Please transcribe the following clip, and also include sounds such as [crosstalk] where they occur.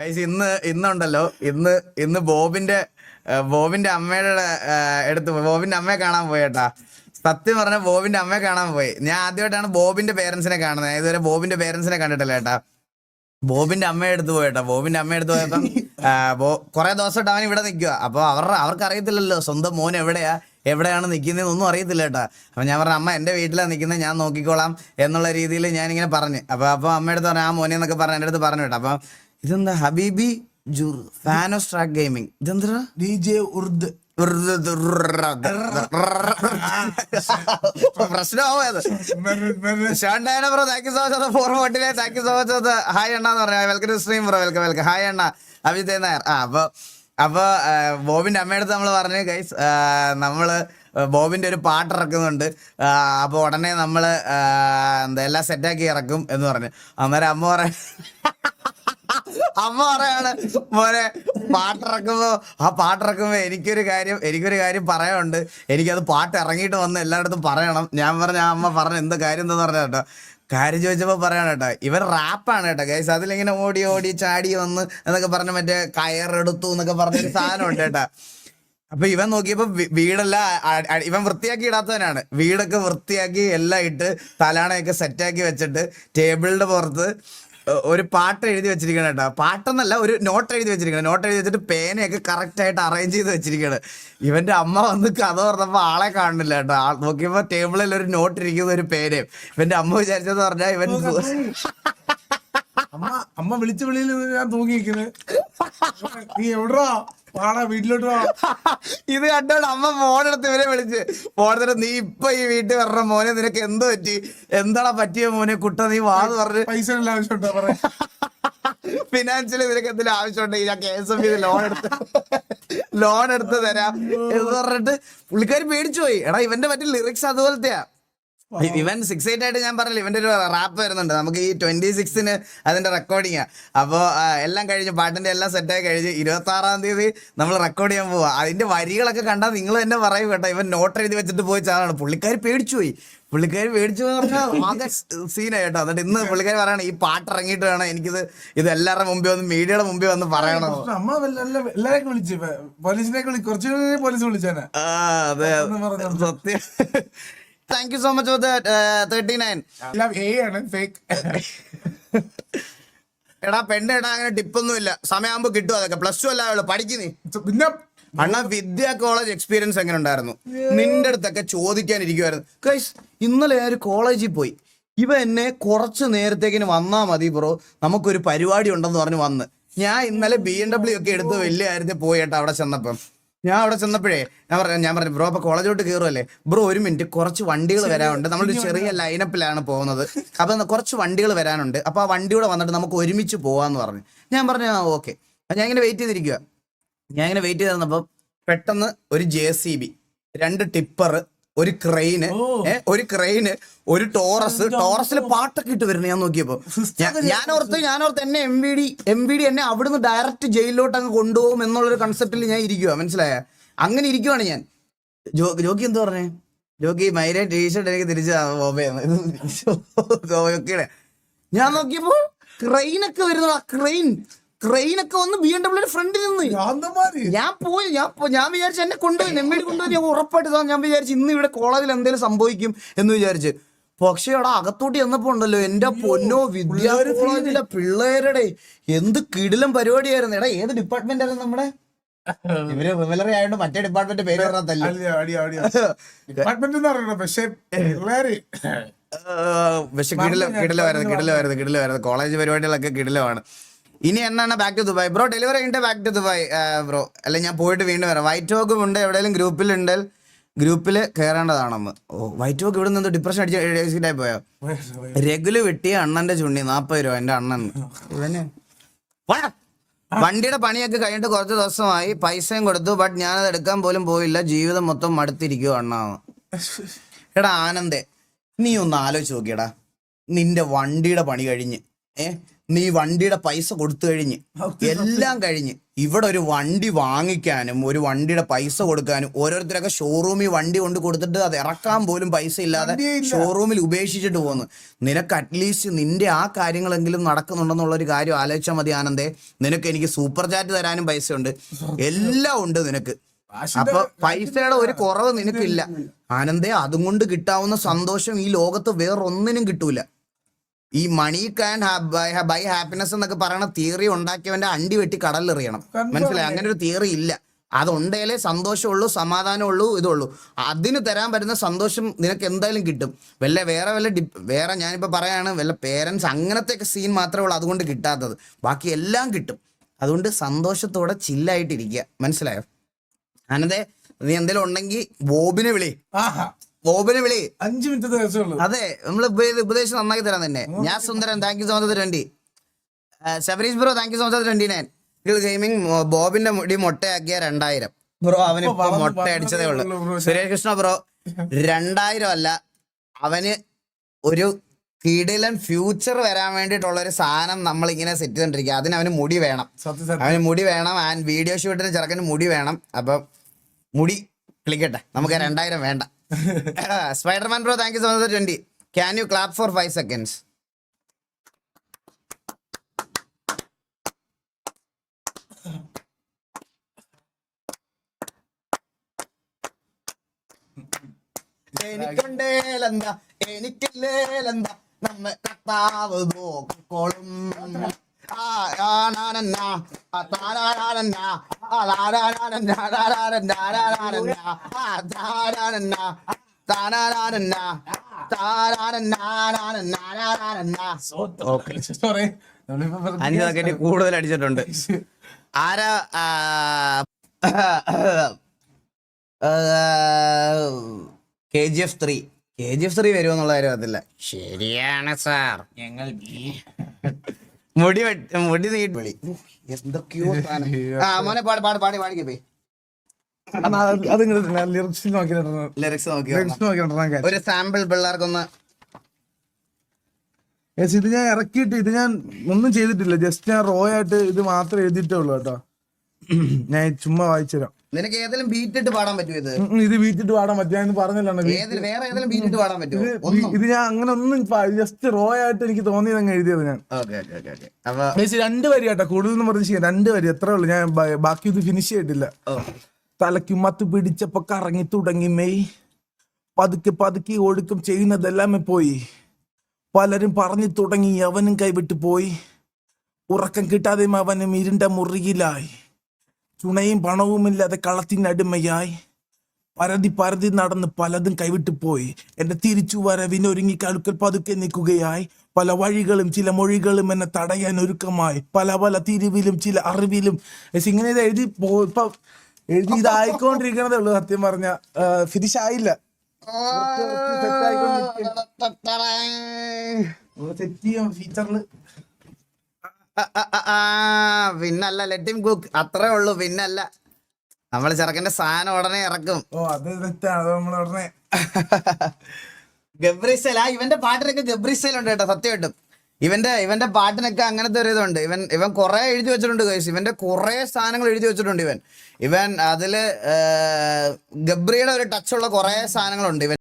ഇന്ന് ഇന്നുണ്ടല്ലോ. ഇന്ന് ഇന്ന് ബോബിന്റെ ബോബിന്റെ അമ്മയുടെ അടുത്ത്. ബോബിന്റെ അമ്മയെ കാണാൻ പോയി കേട്ടാ സത്യം പറഞ്ഞ ബോബിന്റെ അമ്മയെ കാണാൻ പോയി. ഞാൻ ആദ്യമായിട്ടാണ് ബോബിന്റെ പേരൻസിനെ കാണുന്നത്. ഇതുവരെ ബോബിന്റെ പേരൻസിനെ കണ്ടിട്ടില്ല ഏട്ടാ. ബോബിന്റെ അമ്മയെ എടുത്ത് പോയേട്ടാ ബോബിന്റെ അമ്മയെ എടുത്ത് പോയപ്പം കുറെ ദിവസമായിട്ട് അവൻ ഇവിടെ നിൽക്കുക അപ്പൊ അവരുടെ അവർക്ക് അറിയത്തില്ലല്ലോ സ്വന്തം മോൻ എവിടെയാ എവിടെയാണ് നിൽക്കുന്നതെന്നൊന്നും അറിയത്തില്ല കേട്ടോ അപ്പൊ ഞാൻ പറഞ്ഞു അമ്മ എന്റെ വീട്ടിലാണ് നിൽക്കുന്നത് ഞാൻ നോക്കിക്കോളാം എന്നുള്ള രീതിയിൽ ഞാൻ ഇങ്ങനെ പറഞ്ഞു. അപ്പൊ അപ്പൊ അമ്മയുടെ പറഞ്ഞു ആ മോനെന്നൊക്കെ പറഞ്ഞു എന്റെ അടുത്ത് പറഞ്ഞു കേട്ടോ. അപ്പൊ ഇതെന്താ? ഹബീബി ജുർ ഫാനോസ് ട്രാക്ക് ഗെയിമിംഗ് ഇതെന്താ? ഡി ജെ ഉർദ് പ്രശ്നമാവത് Shan bro thank you so much for ഫോർട്ടിലെ thank you so much അത് ഹായ് അണ്ണ എന്ന് പറയാം welcome to stream bro welcome welcome hi അണ്ണ. അഭിജയ് നായർ ആ അപ്പൊ അപ്പൊ ബോബിന്റെ അമ്മയടുത്ത് നമ്മൾ പറഞ്ഞു ഗൈസ് നമ്മൾ ബോബിന്റെ ഒരു പാട്ട് ഇറക്കുന്നുണ്ട്. അപ്പോൾ അപ്പൊ ഉടനെ നമ്മൾ എന്താ എല്ലാം സെറ്റാക്കി ഇറക്കും എന്ന് പറഞ്ഞു. അന്നേരം അമ്മ പറ അമ്മ പറയാണ് മോനെ പാട്ടിറക്കുമ്പോ ആ പാട്ടിറക്കുമ്പോ എനിക്കൊരു കാര്യം എനിക്കൊരു കാര്യം പറയാനുണ്ട്. എനിക്കത് പാട്ട് ഇറങ്ങിയിട്ട് വന്ന് എല്ലായിടത്തും പറയണം. ഞാൻ പറഞ്ഞ ആ അമ്മ പറഞ്ഞ എന്ത് കാര്യം എന്താന്ന് പറഞ്ഞ കേട്ടോ. കാര്യം ചോദിച്ചപ്പോ പറയണം കേട്ടോ ഇവൻ റാപ്പാണ് കേട്ടോ ഗൈസ് അതിലിങ്ങനെ ഓടി ഓടി ചാടി വന്ന് എന്നൊക്കെ പറഞ്ഞ മറ്റേ കയറെടുത്തു എന്നൊക്കെ പറഞ്ഞൊരു സാധനം ഉണ്ട് കേട്ടാ. അപ്പൊ ഇവൻ നോക്കിയപ്പോ വീടല്ല ഇവൻ വൃത്തിയാക്കി ഇടാത്തവനാണ്. വീടൊക്കെ വൃത്തിയാക്കി എല്ലാം ഇട്ട് തലാണയൊക്കെ സെറ്റാക്കി വെച്ചിട്ട് ടേബിളിന്റെ പുറത്ത് ഒരു പാട്ട് എഴുതി വെച്ചിരിക്കണം കേട്ടോ. പാട്ടെന്നല്ല ഒരു നോട്ട് എഴുതി വെച്ചിരിക്കണം. നോട്ട് എഴുതി വെച്ചിട്ട് പേനയൊക്കെ കറക്റ്റ് ആയിട്ട് അറേഞ്ച് ചെയ്ത് വെച്ചിരിക്കണം. ഇവന്റെ അമ്മ വന്ന് കഥ പറഞ്ഞപ്പോ ആളെ കാണുന്നില്ല കേട്ടോ. നോക്കിയപ്പോൾ നോക്കിയപ്പോ ടേബിളിൽ ഒരു നോട്ട് ഇരിക്കുന്ന ഒരു പേനയും. ഇവന്റെ അമ്മ വിചാരിച്ചതെന്ന് പറഞ്ഞാൽ ഇവൻ അമ്മ അമ്മ വിളിച്ച വിളിയിൽ ഞാൻ തൂങ്ങിയിരിക്കുന്നത് നീ എവിടാ? വാടാ വീട്ടിലോട്ട് വാ. ഇത് കണ്ടോണ്ട് അമ്മ ഫോണെടുത്ത് ഇവരെ വിളിച്ച്. ഫോണെടുത്തിട്ട് നീ ഇപ്പൊ ഈ വീട്ടിൽ വരണ മോനെ നിനക്ക് എന്ത് പറ്റി? എന്താടാ പറ്റിയ മോനെ? കുട്ട നീ വാന്ന് പറഞ്ഞു. പൈസ ആവശ്യമുണ്ടോ? പറയാ ഫിനാൻഷ്യൽ നിനക്ക് എന്തെങ്കിലും ആവശ്യമുണ്ടെങ്കിൽ ഞാൻ കെ എസ് എഫ് ലോൺ എടുത്ത് ലോൺ എടുത്ത് തരാം എന്ന് പറഞ്ഞിട്ട് പുള്ളിക്കാർ പേടിച്ചു പോയി. എടാ ഇവന്റെ മറ്റേ ലിറിക്സ് അതുപോലത്തെയാ. ഇവൻ സിക്സ് എയ്റ്റ് ആയിട്ട് ഞാൻ പറഞ്ഞില്ല ഇവന്റെ ഒരു റാപ്പ് വരുന്നുണ്ട്. നമുക്ക് ഈ ട്വന്റി സിക്സിന് അതിന്റെ റെക്കോർഡിങ്ങാ അപ്പോൾ എല്ലാം കഴിഞ്ഞ് പാട്ടിന്റെ എല്ലാം സെറ്റായി കഴിഞ്ഞ് ഇരുപത്തി ആറാം തീയതി നമ്മൾ റെക്കോർഡ് ചെയ്യാൻ പോവാ. അതിന്റെ വരികളൊക്കെ കണ്ടാൽ നിങ്ങൾ തന്നെ പറയും കേട്ടോ. ഇവൻ നോട്ട് എഴുതി വെച്ചിട്ട് പോയി ചാടാണ് പുള്ളിക്കാർ പേടിച്ചു പോയി. പുള്ളിക്കാർ പേടിച്ചു പോയി പറഞ്ഞാൽ ആകെ സീനായി കേട്ടോ എന്നിട്ട് ഇന്ന് പുള്ളിക്കാർ പറയണം ഈ പാട്ട് ഇറങ്ങിയിട്ട് വേണം എനിക്കിത് ഇത് എല്ലാവരുടെ മുമ്പേ വന്ന് മീഡിയയുടെ മുമ്പേ വന്ന് പറയണം. അമ്മ വിളിച്ച് വിളി കുറച്ചു പോലീസ് വിളിച്ചാണ് ആ അതെ. സത്യം. Thank you so much for thirty nine ആണ് ഫേക്ക് എടാ പെണ്ണ് എടാ അങ്ങനെ ടിപ്പൊന്നും ഇല്ല സമയമാകുമ്പോ കിട്ടും അതൊക്കെ. പ്ലസ് ടു അല്ല പഠിക്കുന്നേ പിന്നെ അണ്ണാ വിദ്യ കോളേജ് എക്സ്പീരിയൻസ് എങ്ങനെ ഉണ്ടായിരുന്നു നിന്റെ അടുത്തൊക്കെ ചോദിക്കാൻ ഇരിക്കുമായിരുന്നു കൈസ് ഇന്നലെ ഞാൻ ഒരു കോളേജിൽ പോയി. ഇവ എന്നെ കുറച്ച് നേരത്തേക്കിന് വന്നാ മതി ബ്രോ നമുക്കൊരു പരിപാടി ഉണ്ടെന്ന് പറഞ്ഞ് വന്ന്. ഞാൻ ഇന്നലെ ബി എം ഡബ്ല്യു ഒക്കെ എടുത്ത് വലിയ കാര്യത്തിൽ പോയി കേട്ടോ അവിടെ ചെന്നപ്പം. ഞാൻ അവിടെ ചെന്നപ്പോഴേ ഞാൻ പറഞ്ഞു ഞാൻ പറഞ്ഞു ബ്രോ അപ്പൊ കോളേജോട്ട് കയറുമല്ലേ ബ്രോ ഒരു മിനിറ്റ് കുറച്ച് വണ്ടികൾ വരാനുണ്ട്. നമ്മളൊരു ചെറിയ ലൈനപ്പിലാണ് പോകുന്നത്. അപ്പൊ കുറച്ച് വണ്ടികൾ വരാനുണ്ട്. അപ്പൊ ആ വണ്ടിയോടെ വന്നിട്ട് നമുക്ക് ഒരുമിച്ച് പോവാന്ന് പറഞ്ഞു. ഞാൻ പറഞ്ഞു ആ ഓക്കെ ഞാൻ ഇങ്ങനെ വെയിറ്റ് ചെയ്തിരിക്കുക ഞാൻ ഇങ്ങനെ വെയിറ്റ് ചെയ്ത് പെട്ടെന്ന് ഒരു ജെ സി ബി രണ്ട് ടിപ്പർ ഒരു ക്രെയിന് ഒരു ക്രെയിന് ഒരു ടോറസ് ടോറസിൽ പാട്ടൊക്കെ ഇട്ട് വരുന്നത് ഞാൻ നോക്കിയപ്പോ. ഞാൻ- ഓർത്ത് ഞാൻ ഓർത്ത് എന്നെ M V D M V D എന്നെ അവിടുന്ന് ഡയറക്റ്റ് ജയിലിലോട്ട് അങ്ങ് കൊണ്ടുപോകും എന്നുള്ളൊരു കൺസെപ്റ്റിൽ ഞാൻ ഇരിക്കുക മനസ്സിലായ? അങ്ങനെ ഇരിക്കുവാണ് ഞാൻ. ജോ ജോക്കി എന്ത് പറഞ്ഞേ? ജോക്കി മൈരെ ടീഷർട്ട് എനിക്ക് തിരിച്ചു ജോക്കിയുടെ [laughs] ഞാൻ നോക്കിയപ്പോ ക്രെയിനൊക്കെ വരുന്നു ആ ക്രെയിൻ ക്രെയിനൊക്കെ വന്ന് ബി എം ഡബ്ല്യൂ ഫ്രണ്ടിൽ നിന്ന്. ഞാൻ പോയി ഞാൻ ഞാൻ വിചാരിച്ചു എന്നെ കൊണ്ടുപോയി നെമ്മേടി കൊണ്ടുപോയി ഞാൻ ഉറപ്പായിട്ട് ഞാൻ വിചാരിച്ചു ഇന്ന് ഇവിടെ കോളേജിൽ എന്തെങ്കിലും സംഭവിക്കും എന്ന് വിചാരിച്ചു. പക്ഷേ അവിടെ അകത്തോട്ട് ചെന്നപ്പോ ഉണ്ടല്ലോ എന്റെ പൊന്നോ വിദ്യാഭ്യാസത്തിലെ പിള്ളേരുടെ എന്ത് കിടിലം പരിപാടിയായിരുന്നു. എടാ ഏത് ഡിപ്പാർട്ട്മെന്റ് ആയിരുന്നു നമ്മുടെ? [laughs] ഇവർ റിവലറി ആയതുകൊണ്ട് മറ്റേ ഡിപ്പാർട്ട്മെന്റ് പേര് പറഞ്ഞാൽ പക്ഷെ പക്ഷെ കിടില കിടിലമായിരുന്നു കിടിലമായിരുന്നു കിടിലമായിരുന്നു. കോളേജ് പരിപാടികളൊക്കെ കിടിലമാണ്. ഇനി എന്നാണ് back to Dubai bro delivery കഴിഞ്ഞിട്ട് ബാക്ക് ടു ദുബായ് ബ്രോ അല്ലെ ഞാൻ പോയിട്ട് വീണ്ടും വരാം. വൈറ്റ് ടോക്കും ഉണ്ട് എവിടെയെങ്കിലും ഗ്രൂപ്പിലുണ്ട് ഗ്രൂപ്പിൽ കയറേണ്ടതാണെന്ന് ഓ വൈറ്റ് ടോക്ക് ഇവിടെ നിന്ന് ഡിപ്രഷൻ അടിച്ച് എഴുതിയിട്ടായി പോയോ? രഗുൽ വെട്ടിയ അണ്ണന്റെ ചുണ്ണി നാപ്പത് രൂപ എന്റെ അണ്ണൻ. ഇവന്. വണ്ടിയുടെ പണിയൊക്കെ കഴിഞ്ഞിട്ട് കുറച്ച് ദിവസമായി പൈസയും കൊടുത്തു ബട്ട് ഞാനത് എടുക്കാൻ പോലും പോയില്ല. ജീവിതം മൊത്തം മടുത്തിരിക്കുക അണ്ണാന്ന് എടാ ആനന്ദേ നീ ഒന്ന് ആലോചിച്ച് നോക്കിയടാ. നിന്റെ വണ്ടിയുടെ പണി കഴിഞ്ഞ് ഏ? നീ വണ്ടിയുടെ പൈസ കൊടുത്തു കഴിഞ്ഞ്. എല്ലാം കഴിഞ്ഞ്. ഇവിടെ ഒരു വണ്ടി വാങ്ങിക്കാനും ഒരു വണ്ടിയുടെ പൈസ കൊടുക്കാനും ഓരോരുത്തരൊക്കെ ഷോറൂമിൽ വണ്ടി കൊണ്ട് കൊടുത്തിട്ട് അത് ഇറക്കാൻ പോലും പൈസ ഇല്ലാതെ ഷോറൂമിൽ ഉപേക്ഷിച്ചിട്ട് പോകുന്നു നിനക്ക് അറ്റ്ലീസ്റ്റ് നിന്റെ ആ കാര്യങ്ങളെങ്കിലും നടക്കുന്നുണ്ടെന്നുള്ള ഒരു കാര്യം ആലോചിച്ചാൽ മതി ആനന്ദേ. നിനക്ക് എനിക്ക് സൂപ്പർ ചാറ്റ് തരാനും പൈസയുണ്ട്. എല്ലാം ഉണ്ട് നിനക്ക്. അപ്പൊ പൈസയുടെ ഒരു കുറവ് നിനക്കില്ല. ആനന്ദേ അതും കൊണ്ട് കിട്ടാവുന്ന സന്തോഷം ഈ ലോകത്ത് വേറൊന്നിനും കിട്ടൂല. ഈ മണി കാൻ ബൈ ഹാപ്പിനെസ് എന്നൊക്കെ പറയുന്ന തിയറി ഉണ്ടാക്കിയവന്റെ അണ്ടി വെട്ടി കടലിലെറിയണം മനസ്സിലായി? അങ്ങനെ ഒരു തിയറി ഇല്ല. അതുണ്ടേലേ സന്തോഷമുള്ളൂ സമാധാനമുള്ളൂ ഇതുള്ളൂ. അതിന് തരാൻ പറ്റുന്ന സന്തോഷം നിനക്ക് എന്തായാലും കിട്ടും. വല്ല വേറെ വല്ല ഡി വേറെ ഞാനിപ്പോൾ പറയാണ് വല്ല പേരൻസ് അങ്ങനത്തെ സീൻ മാത്രമേ ഉള്ളൂ അതുകൊണ്ട് കിട്ടാത്തത്. ബാക്കി എല്ലാം കിട്ടും. അതുകൊണ്ട് സന്തോഷത്തോടെ ചില്ലായിട്ടിരിക്കുക മനസ്സിലായോ? അനതെ നീ എന്തെങ്കിലും ഉണ്ടെങ്കിൽ ബോബിനെ വിളി. ബോബിനെ വിളി. അഞ്ചു മിനിറ്റ് അതെ നമ്മൾ ഉപദേശം നന്നാക്കി തരാൻ തന്നെ ഞാൻ Sundaran thank you so much twenty Shabareesh bro thank you so much twenty nine gaming ബോബിന്റെ മുടി മൊട്ടയാക്കിയ രണ്ടായിരം. ബ്രോ അവന് ഇപ്പൊ മൊട്ട അടിച്ചതേ ഉള്ളൂ. സുരേഷ് കൃഷ്ണ ബ്രോ രണ്ടായിരം അല്ല അവന് ഒരു കിടിലൻ ഫ്യൂച്ചർ വരാൻ വേണ്ടിട്ടുള്ള ഒരു സാധനം നമ്മൾ ഇങ്ങനെ സെറ്റ് ചെയ്തോണ്ടിരിക്കുക അതിന് അവന് മുടി വേണം. അവന് മുടി വേണം ആൻഡ് വീഡിയോ ഷൂട്ടിന് ചെറുക്കന് മുടി വേണം. അപ്പം മുടി ക്ലിക്കട്ടെ നമുക്ക് രണ്ടായിരം വേണ്ട. Spiderman bro thank you so much twenty can you clap for five seconds എനിക്കുണ്ടേലെന്താ എനിക്കില്ലേലെന്താ നമ്മ കത്താവ് നോക്കിക്കോളും. ആ, ആ, ആ, താരാരാനന്ന, അഞ്ച് കൂടുതൽ അടിച്ചിട്ടുണ്ട്. ആരാ K G F three. K G F three വരുമെന്നുള്ള കാര്യം അതില്ല ശരിയാണ് സാർ. ഞങ്ങൾ മുടി മുടി നീട്ടി. വിളി. എന്തൊക്കെയോ. [laughs] ആ മോനെ പാട് പാട് പാടി പാടിക്കേ പോയി ലിറിക്സ് നോക്കി ലിറിക്സ് നോക്കിയിട്ടുണ്ട് ഒരു സാമ്പിൾ പിള്ളേർക്കൊന്ന്. ഇത് ഞാൻ ഇറക്കിയിട്ട് ഇത് ഞാൻ ഒന്നും ചെയ്തിട്ടില്ല. ജസ്റ്റ് ഞാൻ റോ ആയിട്ട് ഇത് മാത്രം എഴുതിയിട്ടേ ഉള്ളൂ കേട്ടോ. ഞാൻ ചുമ്മാ വായിച്ചുതരാം. നിനക്ക് ഏതെങ്കിലും ബീറ്റ് ഇട്ട് പാടാൻ പറ്റുമോ ഇത്? ഇത് ഇട്ട് പാടാൻ പറ്റും ഞാൻ പറഞ്ഞല്ലോ ഏതിൽ വേറെ ഏതെങ്കിലും ബീറ്റ് ഇട്ട് പാടാൻ പറ്റുമോ? ഇത് ഞാൻ അങ്ങനെ ഒന്നും ജസ്റ്റ് റോ ആയിട്ട് എനിക്ക് തോന്നിയത് അങ്ങ് എഴുതിയത് ഞാൻ. രണ്ട് വരി കേട്ടോ കൂടുതൽ ചെയ്യാം രണ്ട് വരി എത്ര ഉള്ളു. ഞാൻ ബാക്കി ഇത് ഫിനിഷ് ചെയ്തിട്ടില്ല. തലയ്ക്ക് മത്ത് പിടിച്ചപ്പോ കറങ്ങി തുടങ്ങി മെയ്. പതുക്കെ പതുക്കി ഒടുക്കം ചെയ്യുന്നതെല്ലാം പോയി. പലരും പറഞ്ഞു തുടങ്ങി അവനും കൈവിട്ടു പോയി. ഉറക്കം കിട്ടാതെയും അവനും ഇരുണ്ട മുറിയിലായി. ചുണയും പണവുമില്ലാതെ കളത്തിനടിമയായി പരതി പരതി നടന്ന് പലതും കൈവിട്ടു പോയി എന്റെ തിരിച്ചു വരവിനൊരുങ്ങി കഴുക്കൽ പതുക്കെ നിൽക്കുകയായി പല വഴികളും ചില മൊഴികളും എന്നെ തടയാൻ ഒരുക്കമായി പല പല തിരിവിലും ചില അറിവിലും ഇങ്ങനെ ഇത് എഴുതി പോ ഇപ്പൊ എഴുതി ഇതായിക്കൊണ്ടിരിക്കണതേ ഉള്ളൂ സത്യം പറഞ്ഞ ഫിനിഷ് ആയില്ല സെറ്റ് ചെയ്യാം ഫീച്ചറിൽ പിന്നല്ല ലെറ്റിം കുക്ക് അത്രേ ഉള്ളൂ പിന്നല്ല. നമ്മൾ ചെറുക്കന്റെ സാധനം ഉടനെ ഇറക്കും. ഓ അത് തെറ്റാണ് നമ്മൾ ഉടനെ. ഗബ്രിസേൽ ആ ഇവന്റെ പാട്ടിനൊക്കെ ഗബ്രിസേൽ ഉണ്ട് കേട്ടോ സത്യമായിട്ടും. ഇവന്റെ ഇവന്റെ പാട്ടിനൊക്കെ അങ്ങനത്തെ ഒരു ഇതുണ്ട്. ഇവൻ ഇവൻ കുറെ എഴുതി വെച്ചിട്ടുണ്ട് ഗൈസ് ഇവന്റെ കുറെ സാധനങ്ങൾ എഴുതി വെച്ചിട്ടുണ്ട് ഇവൻ. ഇവൻ അതിൽ ഗബ്രിയുടെ ഒരു ടച്ചുള്ള കുറെ സാധനങ്ങളുണ്ട്. ഇവൻ